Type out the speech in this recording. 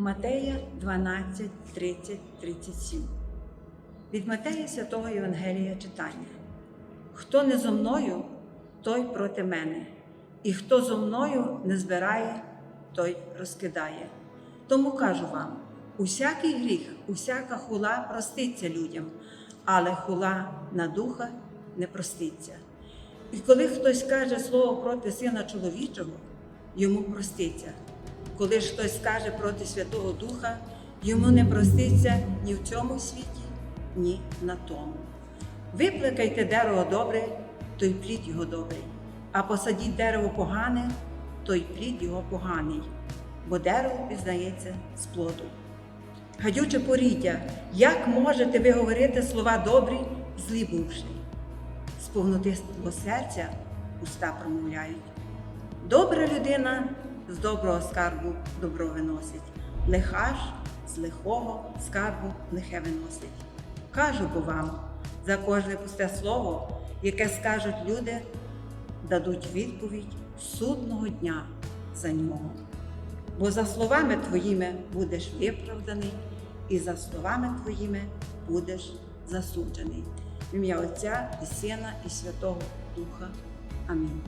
Матея 12, 30, 37. Від Матея Святого Євангелія читання. Хто не зо мною, той проти мене, і хто зо мною не збирає, той розкидає. Тому кажу вам: усякий гріх, усяка хула проститься людям, але хула на духа не проститься. І коли хтось каже слово проти сина чоловічого, йому проститься. Коли ж хтось скаже проти Святого Духа, йому не проститься ні в цьому світі, ні на тому. Випликайте дерево добре, то й плід його добрий, а посадіть дерево погане, то й плід його поганий, бо дерево пізнається з плоду. Гадюче поріддя, як можете ви говорити слова добрі, злі бувши? З повноти серця уста промовляють. Добра людина з доброго скарбу добро виносить, лиха ж з лихого скарбу лихе виносить. Кажу бо вам, за кожне пусте слово, яке скажуть люди, дадуть відповідь судного дня за нього. Бо за словами твоїми будеш виправданий, і за словами твоїми будеш засуджений. В ім'я Отця і Сина, і Святого Духа. Амінь.